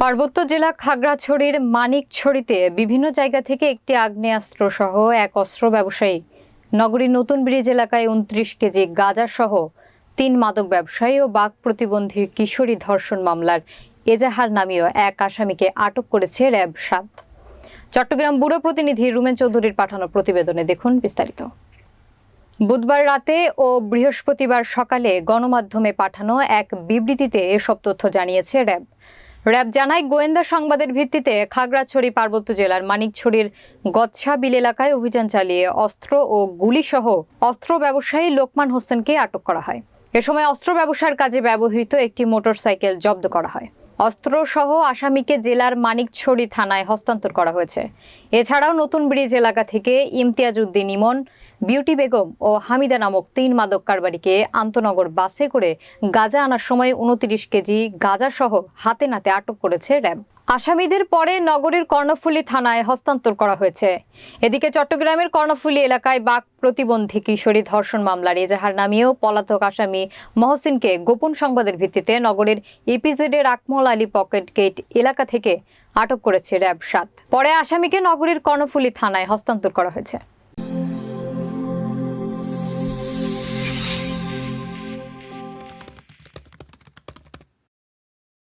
পার্বত্য জেলা খাগড়াছড়ির মানিকছড়িতে বিভিন্ন জায়গা থেকে একটি আগ্নেয়াস্ত্র সহ এক অস্ত্র ব্যবসায়ী, নগরীর নতুন ব্রিজ এলাকায় উনত্রিশ কেজি গাঁজা সহ তিন মাদক ব্যবসায়ী ও বাঘ প্রতিবন্ধী কিশোরী ধর্ষণ মামলার এজাহার নামীয় এক আসামিকে আটক করেছে র্যাব সাত। চট্টগ্রাম ব্যুরো প্রতিনিধি রুমেন চৌধুরীর পাঠানো প্রতিবেদনে দেখুন বিস্তারিত। বুধবার রাতে ও বৃহস্পতিবার সকালে গণমাধ্যমে পাঠানো এক বিবৃতিতে এসব তথ্য জানিয়েছে র্যাব। র্যাব জানায়, গোয়েন্দা সংবাদের ভিত্তিতে খাগড়াছড়ি, পার্বত্য জেলার মানিকছড়ির গচ্ছা বিল এলাকায় অভিযান চালিয়ে অস্ত্র ও গুলিসহ অস্ত্র ব্যবসায়ী লোকমান হোসেনকে আটক করা হয়। এ সময় অস্ত্র ব্যবসার কাজে ব্যবহৃত একটি মোটরসাইকেল জব্দ করা হয়। অস্ত্র সহ আসামিকে জেলার মানিকছড়ি থানায় হস্তান্তর করা হয়েছে। এছাড়াও নতুন ব্রিজ এলাকা থেকে ইমতিয়াজ উদ্দিন ইমন, বিউটি বেগম ও হামিদা নামক তিন মাদক কারবারিকে আন্তনগর বাসে করে গাজা আনার সময় উনত্রিশ কেজি গাজাসহ হাতে নাতে আটক করেছে র্যাব। আসামিদের পরে নগরীর কর্ণফুলী থানায় হস্তান্তর করা হয়েছে। এদিকে চট্টগ্রামের কর্ণফুলী এলাকায় বাক প্রতিবন্ধী কিশোরী ধর্ষণ মামলার এজাহার নামিয়েও পলাতক আসামি মহসিনকে গোপন সংবাদের ভিত্তিতে নগরের ইপিজেডের আকমল আলী পকেট গেট এলাকা থেকে আটক করেছে র্যাব সাত। পরে আসামিকে নগরীর কর্ণফুলী থানায় হস্তান্তর করা হয়েছে।